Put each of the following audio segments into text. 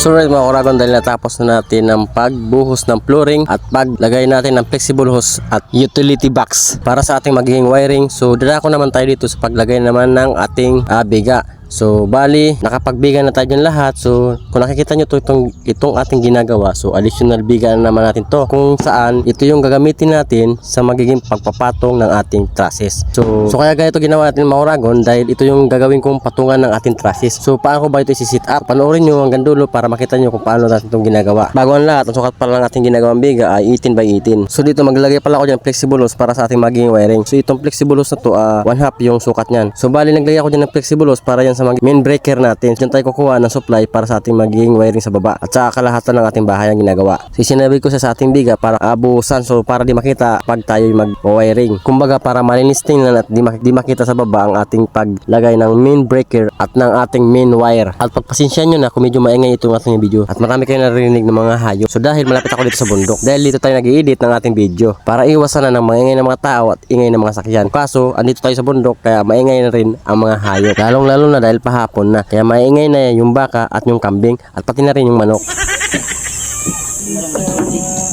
So right mga kuragon dahil natapos na natin ang pagbuhos ng flooring at paglagay natin ng flexible hose at utility box para sa ating magiging wiring. So dadako naman tayo dito sa paglagay naman ng ating ah, biga. So bali nakapagbiga na tayo lahat. So kung nakikita nyo to itong, itong ating ginagawa. So additional biga na naman natin to kung saan ito yung gagamitin natin sa magiging pagpapatong ng ating trusses. So, so kaya ganito ginawa natin mga kuragon dahil ito yung gagawin kong patungan ng ating trusses. So paano ko ba ito isi-sit up? Panoorin nyo hanggang dulo para makita nyo kung paano natin itong ginagawa. Bago ang lahat, ang sukat pala ng ating ginagawang biga ay 18 by 18. So dito maglagay pala ako dyan flexible hose para sa ating magiging wiring. So itong flexible hose na to, ah, one half yung sukat niyan. So bali naglagay ako dyan ng flexible hose para yan sa mag- main breaker natin. Diyan tayo kukuha ng supply para sa ating magiging wiring sa baba at sa kalahatan ng ating bahay ang ginagawa. So sinabi ko siya sa ating biga para abusan so para di makita pag tayo mag-wiring. Kumbaga para malinis tingnan at di, di makita sa baba ang ating paglagay ng main breaker at ng ating main wire. At pagpasensya nyo na kung medyo maingay itong ating video at marami kayo narinig ng mga hayop. So dahil malapit ako dito sa bundok dahil dito tayo nag-i-edit ng ating video para iwasan na ng maingay ng mga tao at ingay ng mga sakyan. Kaso andito tayo sa bundok kaya maingay na rin ang mga hayop. Lalong lalo na dahil pahapon na. Kaya maingay na yung baka at yung kambing at pati na rin yung manok.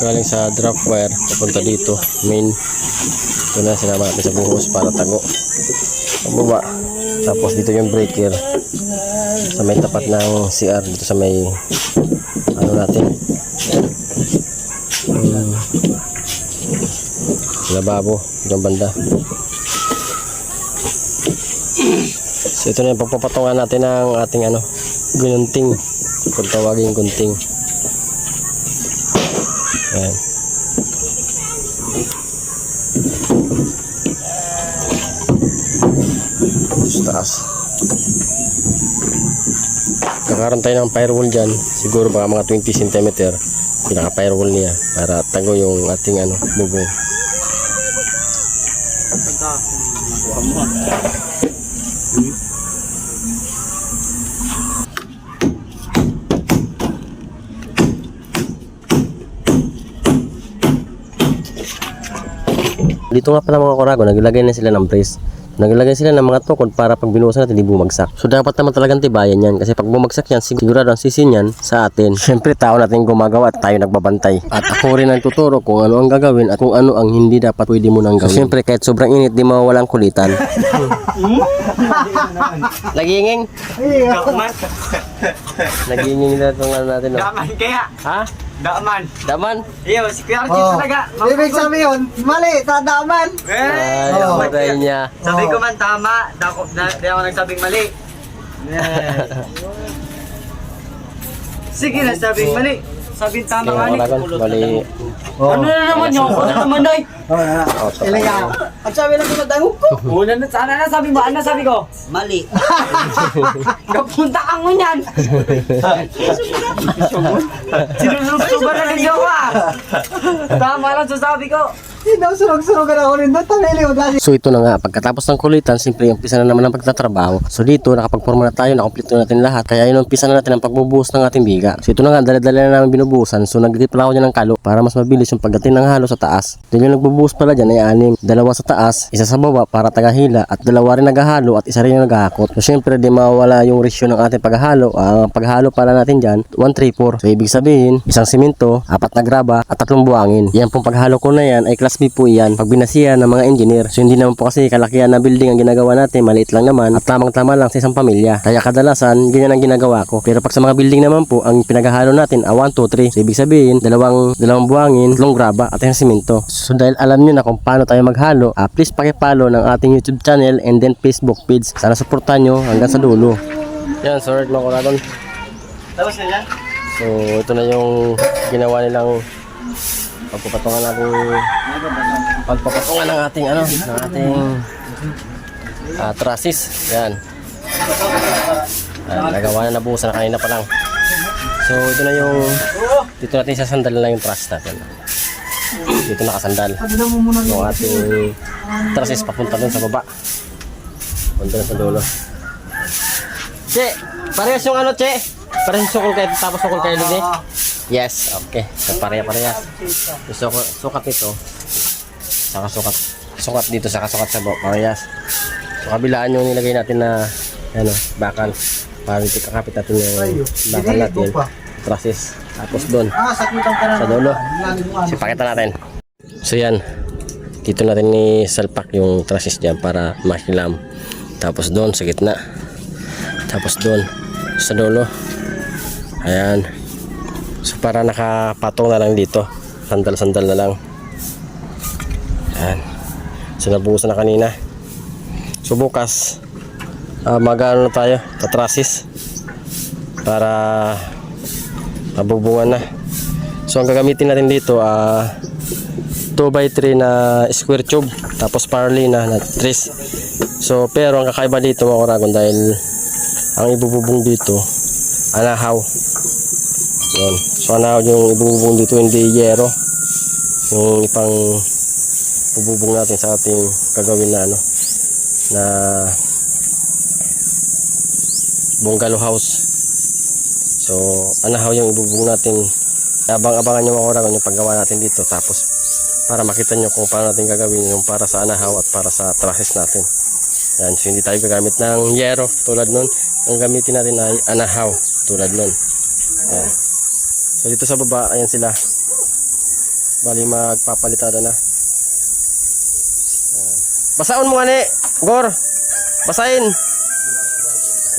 Galing sa drop wire papunta dito main. Ito na sinama natin sa buhos para tago. Pababa. Tapos dito yung breaker. Sa may tapat ng CR dito sa may ano natin? Um, lababo dyan banda so ito na yung pagpapatungan natin ng ating ano gununting kung tawagin gunting Ayan. Sa taas. Kakaroon tayo ng firewall dyan. Siguro baka mga 20 cm. Pinaka firewall niya para tago yung ating ano, bubong. Dito nga pala mga kurago, naglagay na sila ng brace. Naglagay sila ng mga tukod para pag binuhusan natin, di bumagsak. So dapat naman talagang tibayan yan kasi pag bumagsak yan, sigurado ang sisin yan sa atin. Siyempre tao natin gumagawa at tayo nagbabantay. At ako rin ang tuturo kung ano ang gagawin at kung ano ang hindi dapat pwede mo nang gawin. So siyempre kahit sobrang init, di mawawalang kulitan. Naginging? Naginging na itong ano natin. No? Kaya. Ha? Daman. Daman? Iyo, si Kuya Archie Oh. talaga. Ibig sabihin, mali, tadaman. Ay, Eh, ang oh, patay niya. Sabi Oh. ko man tama, dako na di ako nagsabing mali. Eh. Sige na sabing mali. Sabing tama Yung nga ni. kuragon, bali. Ano na naman yun? Ano na naman ay? Oh, Ilaga. At sabi lang ko nadangog ko. Una na sana na sabi mo, ano sabi ko? Mali. Kapunta ka mo niyan. Sinusunod na rin jowa. Tama lang sa sabi ko. Surog-surog ako rin doon. Tangali mo dali. So ito na nga, pagkatapos ng kulitan, simple umpisa na naman ang pagtatrabaho. So dito, nakapagporma na tayo, nakompleto natin lahat. Kaya yun, umpisa na natin ang pagbubuhos ng ating biga. So ito na nga, dali-dali na namin binubuhusan. So nagdip pala ako dyan ng kalo para mas mabilis yung pagdating ng halo sa taas. Then yung nagbubuhos pala dyan ay anim. Dalawa sa taas, isa sa baba para tagahila at dalawa rin naghahalo at isa rin yung naghahakot. So syempre, di mawala yung ratio ng ating paghahalo. Ang paghahalo pala natin dyan, 1, 3, 4. So ibig sabihin, isang simento, apat na graba at tatlong buwangin. Yan pong paghalo ko na yan ay class B po yan. Pag binasihan ng mga engineer. So hindi naman po kasi kalakihan na building ang ginagawa natin, maliit lang naman at tamang-tama lang sa isang pamilya. Kaya kadalasan, ganyan ang ginagawa ko. Pero pag sa mga building naman po, ang pinaghahalo natin, ah, 1, 2, 3. So ibig sabihin, dalawang, dalawang buwangin, tatlong graba at isang simento. So dahil alam nyo na kung paano tayo maghalo, ah, please pakipollow ng ating YouTube channel and then Facebook page. Sana supportan nyo hanggang sa dulo. Yan, sorry mga kuragon. Tapos na yan? So ito na yung ginawa nilang pagpapatungan natin pagpapatungan ng ating ano ng ating uh, trusses yan. Uh, nagawa na nabuhusan na kanina pa lang. So ito na yung dito natin sasandal na yung truss natin. Dito nakasandal. Yung ating trusses papunta dun sa baba. Punta dun sa dulo. Che, parehas yung ano, Che? Parehas yung sukol kayo, tapos sukol kayo din eh? Yes, okay. So, pareha-parehas. Yung sukat, sukat nito, saka sukat, sukat dito, saka sukat sa bawah, parehas. So, kabilaan yung nilagay natin na, ano, bakal. Para dito kakapit natin yung bakal natin. trusses. Tapos doon, Ah, sa dulo. Lagi mo ano. So, pakita natin. So yan, dito natin ni salpak yung trusses dyan para makilam. Tapos doon sa gitna. Tapos doon sa dulo. Ayan. So para nakapatong na lang dito. Sandal-sandal na lang. Ayan. So nabuhusan na kanina. So bukas, uh, mag-ano na tayo, tatrasis. Para mabubungan na. So ang gagamitin natin dito, ah 2x3 na square tube tapos parley na na trace so pero ang kakaiba dito mga kuragon dahil ang ibububong dito anahaw yun so anahaw yung ibububong dito hindi yero yung ipang bububong natin sa ating gagawin na ano na bungalow house so anahaw yung ibububong natin abang-abangan nyo mga kuragon yung paggawa natin dito tapos para makita nyo kung paano natin gagawin yung para sa anahaw at para sa trusses natin. Yan, so hindi tayo gagamit ng yero tulad nun. Ang gamitin natin ay anahaw tulad nun. Yan. So dito sa baba, ayan sila. Bali magpapalitada na. Yan. Basaon mo nga ni, Gor. Basahin.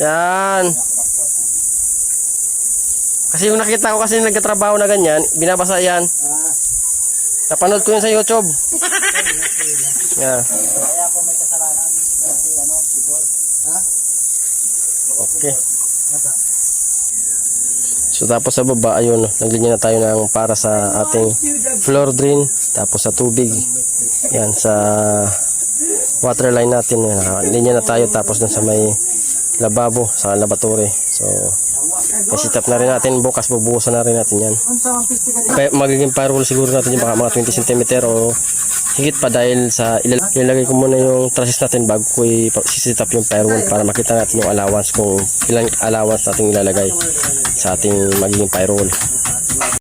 Yan. Kasi yung nakita ko kasi nagkatrabaho na ganyan, binabasa yan. Napanood ko yun sa YouTube. Yeah. Okay. So tapos sa baba, ayun, naglinya na tayo ng para sa ating floor drain. Tapos sa tubig. Yan, sa water line natin. Yan, linya na tayo. Tapos dun sa may lababo, sa laboratory. So, may sit up na rin natin. Bukas bubuhusan na rin natin yan. Kaya magiging firewall siguro natin yung baka mga 20 cm o higit pa dahil sa ilal- ilalagay ko muna yung trusses natin bago ko i-sit up yung firewall para makita natin yung allowance kung ilang allowance natin ilalagay sa ating magiging firewall.